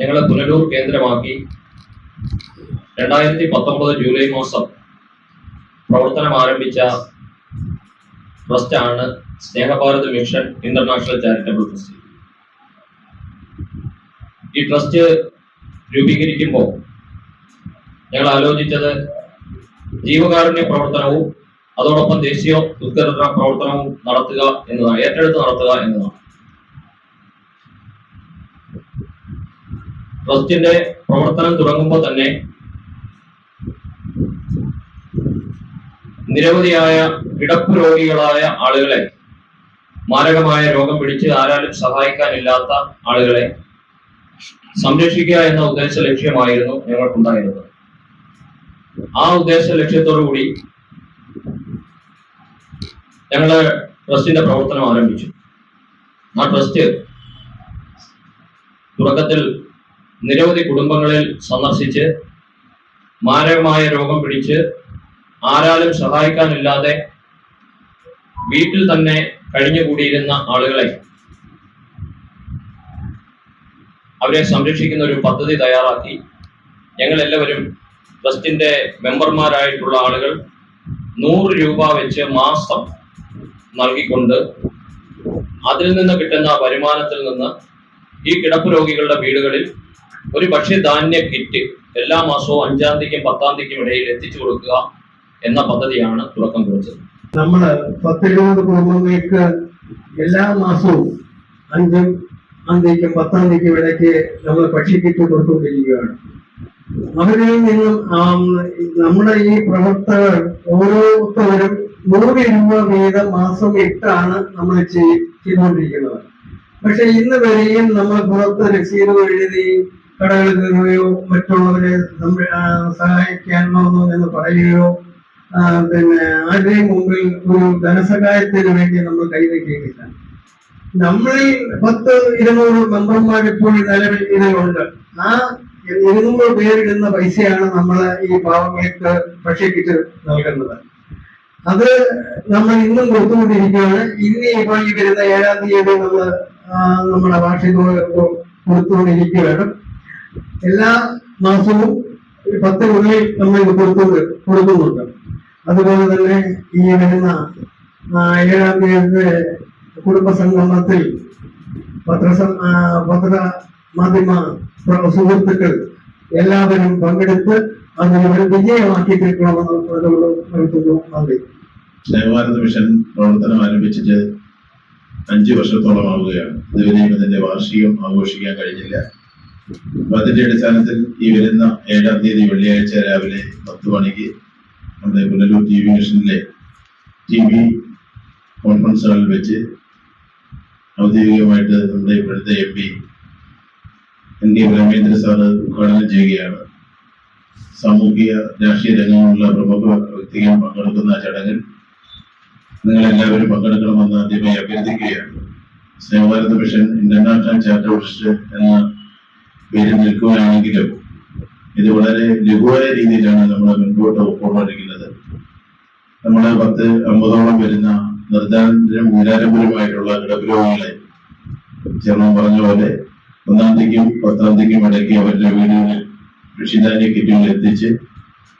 ഞങ്ങൾ പുനലൂർ കേന്ദ്രമാക്കി രണ്ടായിരത്തി പത്തൊമ്പത് ജൂലൈ മാസം പ്രവർത്തനം ആരംഭിച്ച ട്രസ്റ്റാണ് Snehabharat mission international charitable trust. ഈ ട്രസ്റ്റ് രൂപീകരിക്കുമ്പോൾ ഞങ്ങൾ ആലോചിച്ചത് ജീവകാരുണ്യ പ്രവർത്തനവും അതോടൊപ്പം ദേശീയ ഉത്കരണ പ്രവർത്തനവും നടത്തുക എന്നതാണ് ഏറ്റെടുത്ത് നടത്തുക എന്നതാണ്. ട്രസ്റ്റിന്റെ പ്രവർത്തനം തുടങ്ങുമ്പോൾ തന്നെ നിരവധിയായ കിടപ്പ് രോഗികളായ ആളുകളെ മാരകമായ രോഗം പിടിച്ച് ആരാലും സഹായിക്കാനില്ലാത്ത ആളുകളെ സംരക്ഷിക്കുക എന്ന ഉദ്ദേശ ലക്ഷ്യമായിരുന്നു ഞങ്ങൾക്കുണ്ടായിരുന്നത്. ആ ഉദ്ദേശ ലക്ഷ്യത്തോടു കൂടി ഞങ്ങൾ ട്രസ്റ്റിന്റെ പ്രവർത്തനം ആരംഭിച്ചു. ആ ട്രസ്റ്റ് തുടക്കത്തിൽ നിരവധി കുടുംബങ്ങളിൽ സന്ദർശിച്ച് മാരകമായ രോഗം പിടിച്ച് ആരാലും സഹായിക്കാനില്ലാതെ വീട്ടിൽ തന്നെ കഴിഞ്ഞുകൂടിയിരുന്ന ആളുകളെ അവരെ സംരക്ഷിക്കുന്ന ഒരു പദ്ധതി തയ്യാറാക്കി. ഞങ്ങൾ എല്ലാവരും ട്രസ്റ്റിന്റെ മെമ്പർമാരായിട്ടുള്ള ആളുകൾ നൂറ് രൂപ വെച്ച് മാസം നൽകിക്കൊണ്ട് അതിൽ നിന്ന് കിട്ടുന്ന വരുമാനത്തിൽ നിന്ന് ഈ കിടപ്പ് രോഗികളുടെ വീടുകളിൽ ഒരു ഭക്ഷ്യധാന്യ കിറ്റ് എല്ലാ മാസവും അഞ്ചാം തീയതിക്കും പത്താം തീയതിക്കും ഇടയിൽ എത്തിച്ചു കൊടുക്കുക എന്ന പദ്ധതിയാണ് തുടക്കം കുറിച്ചത്. നമ്മൾ പത്തിരുപത് കുടുംബങ്ങൾക്ക് എല്ലാ മാസവും അഞ്ചും തീയതിക്കും പത്താം തീയതിക്കും ഇടയ്ക്ക് നമ്മൾ ഭക്ഷ്യക്കിറ്റ് കൊടുത്തുകൊണ്ടിരിക്കുകയാണ്. അവരിൽ നിന്നും ആം, നമ്മുടെ ഈ പ്രവർത്തകർ ഓരോരുത്തരും നൂറ് രൂപ വീതം മാസം ഇട്ടാണ് നമ്മൾ ചെയ്- ചെയ്തുകൊണ്ടിരിക്കുന്നത്. പക്ഷെ ഇന്ന് വരെയും നമ്മൾ പുറത്ത് രസീത് എഴുതി കടകളിൽ നിന്നുകയോ മറ്റുള്ളവരെ സഹായിക്കാനോ എന്ന് പറയുകയോ പിന്നെ ആരുടെയും മുമ്പിൽ ഒരു ധനസഹായത്തിന് വേണ്ടി നമ്മൾ കൈവയ്ക്കുകയില്ല. നമ്മളിൽ പത്ത് ഇരുന്നൂറ് മെമ്പർമാർ ഇപ്പോൾ നിലവിൽ ഇതിലുണ്ട്. ആ ഇരുന്നൂറ് പേരിടുന്ന പൈസയാണ് നമ്മൾ ഈ പാവങ്ങൾക്ക് ഭക്ഷ്യക്കിറ്റ് നൽകുന്നത്. അത് നമ്മൾ ഇന്നും കൊടുത്തുകൊണ്ടിരിക്കുകയാണ്. ഇനി ഇപ്പോൾ ഈ വരുന്ന ഏഴാം തീയതി നമ്മൾ നമ്മുടെ വാർഷിക കൊടുത്തുകൊണ്ടിരിക്കുകയാണ്. എല്ലാ മാസവും ഒരു പത്ത് ഉള്ളിൽ നമ്മൾ ഇത് കൊടുക്കുന്നത് കൊടുക്കുന്നുണ്ട്. അതുപോലെ തന്നെ ഈ വരുന്ന ഏഴാം തീയതി കുടുംബ സംഗമത്തിൽ പത്രസം ആ, പത്ര മാധ്യമ സുഹൃത്തുക്കൾ എല്ലാവരും പങ്കെടുത്ത് അതിനെ ഒരു വിജയമാക്കി തീർക്കണമെന്ന് നന്ദി. ദേവഭാരത മിഷൻ പ്രവർത്തനം ആരംഭിച്ചിട്ട് അഞ്ചു വർഷത്തോളമാവുകയാണ്. ഇതുവരെയും ഇതിന്റെ വാർഷികം ആഘോഷിക്കാൻ കഴിഞ്ഞില്ല. അപ്പൊ അതിന്റെ അടിസ്ഥാനത്തിൽ ഈ വരുന്ന ഏഴാം തീയതി വെള്ളിയാഴ്ച രാവിലെ പത്ത് മണിക്ക് നമ്മുടെ പുനലൂർ ടി വി മിഷനിലെ ടി വി കോൺഫറൻസ് ഹാളിൽ വെച്ച് ഔദ്യോഗികമായിട്ട് നമ്മുടെ ഇപ്പോഴത്തെ M P N K Ramendra sir ഉദ്ഘാടനം ചെയ്യുകയാണ്. സാമൂഹിക രാഷ്ട്രീയ രംഗങ്ങളുള്ള പ്രമുഖ വ്യക്തികൾ പങ്കെടുക്കുന്ന ചടങ്ങിൽ നിങ്ങൾ എല്ലാവരും പങ്കെടുക്കണമെന്ന് ആദ്യമായി അഭ്യർത്ഥിക്കുകയാണ്. Sevabharata mission international charitable trust എന്ന പേരിൽ നിൽക്കുകയാണെങ്കിലും ഇത് വളരെ ലഘുവായ രീതിയിലാണ് നമ്മൾ മുൻപോട്ട് കൊണ്ടുവന്നിരിക്കുന്നത്. നമ്മൾ പത്ത് അമ്പതോളം വരുന്ന നിർദ്ധാരം നിരാരംഭരമായിട്ടുള്ള ഇടപെടുകളെ ചേർന്ന് പറഞ്ഞ പോലെ ഒന്നാം തീയതിക്കും പത്താം തീയതിക്കും ഇടയ്ക്ക് അവരുടെ വീടുകളിൽ കൃഷിധാന്യ കിറ്റുകൾ എത്തിച്ച്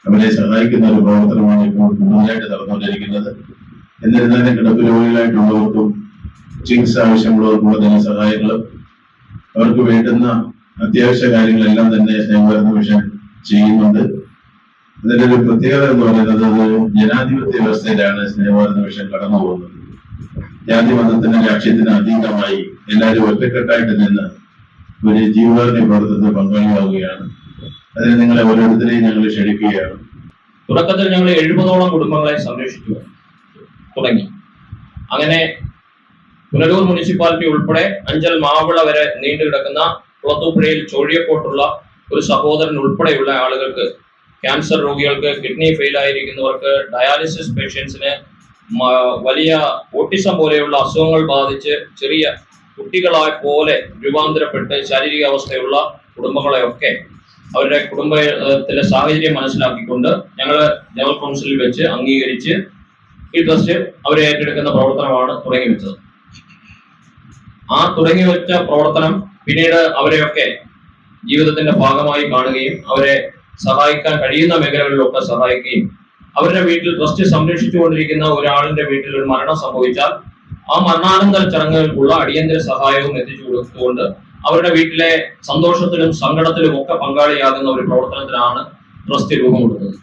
അവരെ സഹായിക്കുന്ന ഒരു പ്രവർത്തനമാണ് ഇപ്പോൾ കൂടുതലായിട്ട് നടന്നുകൊണ്ടിരിക്കുന്നത്. എന്നിരുന്നാലും കിടപ്പ് രോഗികളായിട്ടുള്ളവർക്കും ചികിത്സ ആവശ്യമുള്ളവർക്കുള്ള ധനസഹായങ്ങളും അവർക്ക് വേണ്ടുന്ന അത്യാവശ്യ കാര്യങ്ങളെല്ലാം തന്നെ സ്നേഹഭാരത മിഷൻ ചെയ്യുന്നുണ്ട്. അതിന്റെ ഒരു പ്രത്യേകത എന്ന് പറയുന്നത് അത് ജനാധിപത്യ വ്യവസ്ഥയിലാണ് സ്നേഹഭാരത മിഷൻ കടന്നു പോകുന്നത്. ജാതി മതത്തിന്റെ ലക്ഷ്യത്തിന് അതീതമായി എല്ലാവരും ഒറ്റക്കെട്ടായിട്ട് നിന്ന് ഒരു ജീവകാരുണ്യ പ്രവർത്തനത്തിൽ പങ്കാളിയാവുകയാണ്. അതിന് നിങ്ങളെ ഓരോരുത്തരെയും ഞങ്ങൾ ക്ഷണിക്കുകയാണ്. തുടക്കത്തിൽ ഞങ്ങൾ എഴുപതോളം കുടുംബങ്ങളെ സംരക്ഷിച്ചു. തുടങ്ങി. അങ്ങനെ പുനലൂർ മുനിസിപ്പാലിറ്റി ഉൾപ്പെടെ അഞ്ചൽ മാവിള വരെ നീണ്ടു കിടക്കുന്ന കുളത്തൂപ്പുഴയിൽ ചോഴിയക്കോട്ടുള്ള ഒരു സഹോദരൻ ഉൾപ്പെടെയുള്ള ആളുകൾക്ക് ക്യാൻസർ രോഗികൾക്ക് കിഡ്നി ഫെയിൽ ആയിരിക്കുന്നവർക്ക് ഡയാലിസിസ് പേഷ്യൻസിന് വലിയ ഓട്ടിസം പോലെയുള്ള അസുഖങ്ങൾ ബാധിച്ച് ചെറിയ കുട്ടികളെ പോലെ രൂപാന്തരപ്പെട്ട് ശാരീരിക അവസ്ഥയുള്ള കുടുംബങ്ങളെയൊക്കെ അവരുടെ കുടുംബത്തിലെ സാഹചര്യം മനസ്സിലാക്കിക്കൊണ്ട് ഞങ്ങൾ ജനറൽ കൗൺസിലിൽ വെച്ച് അംഗീകരിച്ച് ഈ ട്രസ്റ്റ് അവരെ ഏറ്റെടുക്കുന്ന പ്രവർത്തനമാണ് തുടങ്ങി വെച്ചത് ആ തുടങ്ങി വെച്ച പ്രവർത്തനം പിന്നീട് അവരെയൊക്കെ ജീവിതത്തിന്റെ ഭാഗമായി കാണുകയും അവരെ സഹായിക്കാൻ കഴിയുന്ന മേഖലകളിലൊക്കെ സഹായിക്കുകയും അവരുടെ വീട്ടിൽ ട്രസ്റ്റ് സംരക്ഷിച്ചുകൊണ്ടിരിക്കുന്ന ഒരാളിന്റെ വീട്ടിൽ ഒരു മരണം സംഭവിച്ചാൽ ആ മരണാനന്തര ചടങ്ങുകൾക്കുള്ള അടിയന്തര സഹായവും എത്തിച്ചു കൊടുത്തുകൊണ്ട് അവരുടെ വീട്ടിലെ സന്തോഷത്തിലും സങ്കടത്തിലും ഒക്കെ പങ്കാളിയാകുന്ന ഒരു പ്രവർത്തനത്തിനാണ് ട്രസ്റ്റ് രൂപം കൊടുത്തത്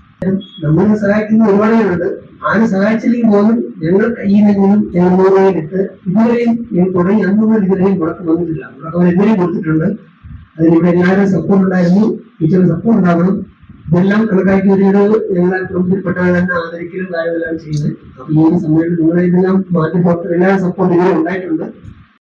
നമ്മളെ സഹായിക്കുന്ന ഒരുപാട് പേരുണ്ട്. ആരും സഹായിച്ചില്ലെങ്കിൽ പോലും ഞങ്ങൾ കയ്യിൽ നിന്നും ഞങ്ങൾ ഇട്ട് ഇതുവരെയും ഞാൻ തുടങ്ങി അഞ്ഞൂറ് മുതൽ ഇതുവരെയും മുടക്കം വന്നിട്ടില്ല. മുടക്കം ഇതുവരെയും കൊടുത്തിട്ടുണ്ട്. അതിനിവിടെ എല്ലാവരും സപ്പോർട്ട് ഉണ്ടായിരുന്നു. ടീച്ചറിന് സപ്പോർട്ട് ഉണ്ടാവണം. ഇതെല്ലാം കണക്കാക്കി ഒരു ഞങ്ങളെ കുടുംബത്തിൽപ്പെട്ടവർ തന്നെ ആദരിക്കലും കാര്യമെല്ലാം ചെയ്യുന്നത്. അപ്പൊ ഈ സമയത്ത് നിങ്ങളെ ഇതെല്ലാം മാറ്റി എല്ലാവരും സപ്പോർട്ട് ഇങ്ങനെ ഉണ്ടായിട്ടുണ്ട്.